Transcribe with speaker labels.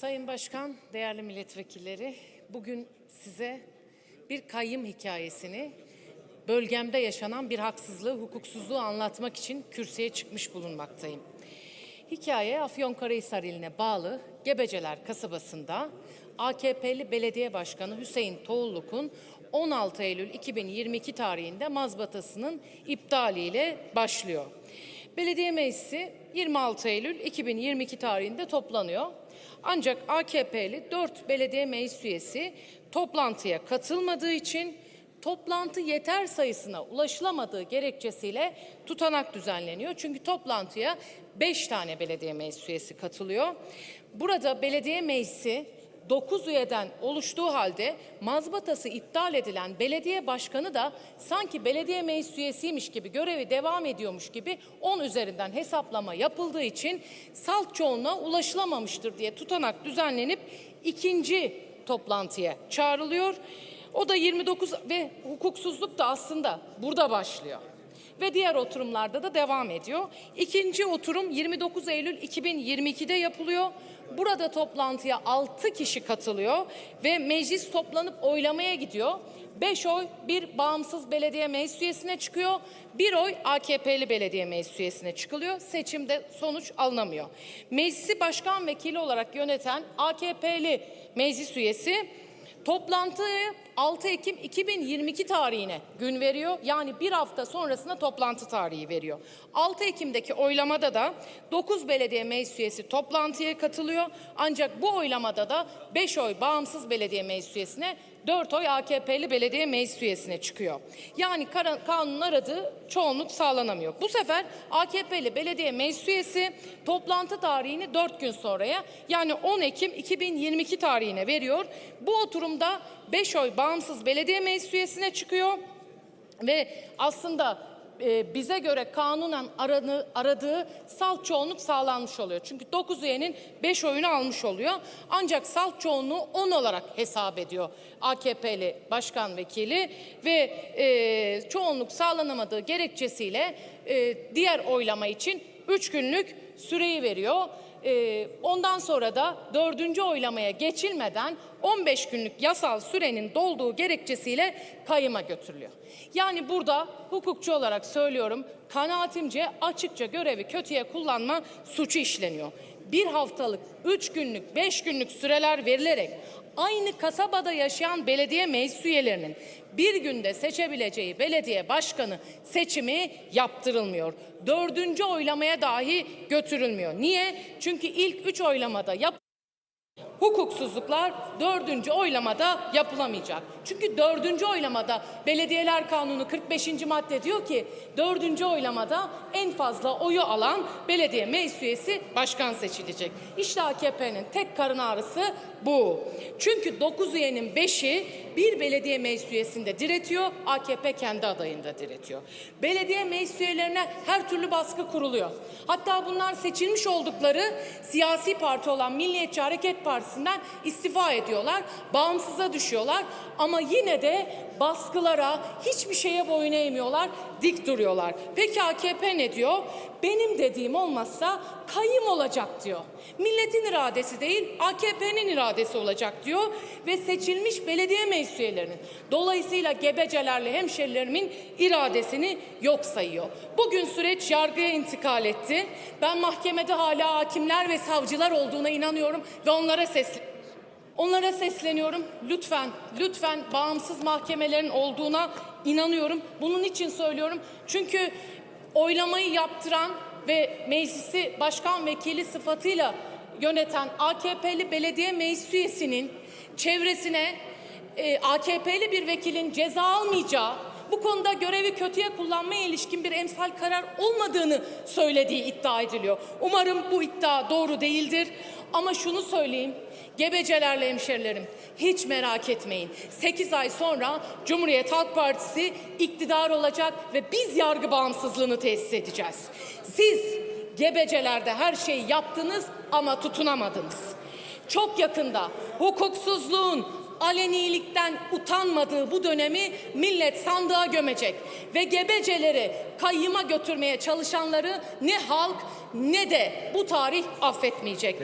Speaker 1: Sayın Başkan, değerli milletvekilleri, bugün size bir kayyım hikayesini, bölgemde yaşanan bir haksızlığı, hukuksuzluğu anlatmak için kürsüye çıkmış bulunmaktayım. Hikaye Afyonkarahisar iline bağlı Gebeceler kasabasında AKP'li belediye başkanı Hüseyin Toğulluk'un 16 Eylül 2022 tarihinde mazbatasının iptaliyle başlıyor. Belediye meclisi 26 Eylül 2022 tarihinde toplanıyor. Ancak AKP'li 4 belediye meclis üyesi toplantıya katılmadığı için toplantı yeter sayısına ulaşılamadığı gerekçesiyle tutanak düzenleniyor. Çünkü toplantıya 5 tane belediye meclis üyesi katılıyor. Burada belediye meclisi 9 üyeden oluştuğu halde mazbatası iptal edilen belediye başkanı da sanki belediye meclis üyesiymiş gibi görevi devam ediyormuş gibi 10 üzerinden hesaplama yapıldığı için salt çoğunluğa ulaşılamamıştır diye tutanak düzenlenip ikinci toplantıya çağrılıyor. O da 29 ve hukuksuzluk da aslında burada başlıyor ve diğer oturumlarda da devam ediyor. İkinci oturum 29 Eylül 2022'de yapılıyor. Burada toplantıya 6 kişi katılıyor ve meclis toplanıp oylamaya gidiyor. 5 oy bir bağımsız belediye meclis üyesine çıkıyor. Bir oy AKP'li belediye meclis üyesine çıkılıyor. Seçimde sonuç alınamıyor. Meclisi başkan vekili olarak yöneten AKP'li meclis üyesi Toplantıyı 6 Ekim 2022 tarihine gün veriyor. Yani bir hafta sonrasında toplantı tarihi veriyor. 6 Ekim'deki oylamada da 9 belediye meclis üyesi toplantıya katılıyor. Ancak bu oylamada da 5 oy bağımsız belediye meclis üyesine 4 oy AKP'li belediye meclis üyesine çıkıyor. Yani kanunun aradığı çoğunluk sağlanamıyor. Bu sefer AKP'li belediye meclis üyesi toplantı tarihini 4 gün sonraya yani 10 Ekim 2022 tarihine veriyor. Bu oturumda 5 oy bağımsız belediye meclis üyesine çıkıyor ve aslında e, bize göre kanunen aranı, aradığı salt çoğunluk sağlanmış oluyor. Çünkü 9 üyenin 5 oyunu almış oluyor. Ancak salt çoğunluğu 10 olarak hesap ediyor AKP'li başkan vekili ve e, çoğunluk sağlanamadığı gerekçesiyle e, diğer oylama için 3 günlük süreyi veriyor. Ee, ondan sonra da dördüncü oylamaya geçilmeden 15 günlük yasal sürenin dolduğu gerekçesiyle kayıma götürülüyor. Yani burada hukukçu olarak söylüyorum kanaatimce açıkça görevi kötüye kullanma suçu işleniyor. Bir haftalık, üç günlük, beş günlük süreler verilerek aynı kasabada yaşayan belediye meclis üyelerinin bir günde seçebileceği belediye başkanı seçimi yaptırılmıyor. Dördüncü oylamaya dahi götürülmüyor. Niye? Çünkü ilk üç oylamada yap hukuksuzluklar dördüncü oylamada yapılamayacak. Çünkü dördüncü oylamada Belediyeler Kanunu 45. madde diyor ki dördüncü oylamada en fazla oyu alan belediye meclis başkan seçilecek. İşte AKP'nin tek karın ağrısı bu. Çünkü 9 üyenin 5'i bir belediye meclis diretiyor, AKP kendi adayında diretiyor. Belediye meclis her türlü baskı kuruluyor. Hatta bunlar seçilmiş oldukları siyasi parti olan Milliyetçi Hareket Partisi'nden istifa ediyorlar, bağımsıza düşüyorlar ama yine de baskılara, hiçbir şeye boyun eğmiyorlar, dik duruyorlar. Peki AKP ne diyor? Benim dediğim olmazsa kayım olacak diyor. Milletin iradesi değil, AKP'nin iradesi olacak diyor ve seçilmiş belediye meclis üyelerinin dolayısıyla gebecelerle hemşerilerimin iradesini yok sayıyor. Bugün süreç yargıya intikal etti. Ben mahkemede hala hakimler ve savcılar olduğuna inanıyorum ve onlara sesleniyorum. Onlara sesleniyorum. Lütfen, lütfen bağımsız mahkemelerin olduğuna inanıyorum. Bunun için söylüyorum. Çünkü oylamayı yaptıran ve meclisi başkan vekili sıfatıyla yöneten AKP'li belediye meclis üyesinin çevresine e, AKP'li bir vekilin ceza almayacağı, bu konuda görevi kötüye kullanmaya ilişkin bir emsal karar olmadığını söylediği iddia ediliyor. Umarım bu iddia doğru değildir. Ama şunu söyleyeyim, gebecelerle hemşerilerim hiç merak etmeyin. 8 ay sonra Cumhuriyet Halk Partisi iktidar olacak ve biz yargı bağımsızlığını tesis edeceğiz. Siz gebecelerde her şeyi yaptınız ama tutunamadınız. Çok yakında hukuksuzluğun, alenilikten utanmadığı bu dönemi millet sandığa gömecek ve gebeceleri kayyıma götürmeye çalışanları ne halk ne de bu tarih affetmeyecek.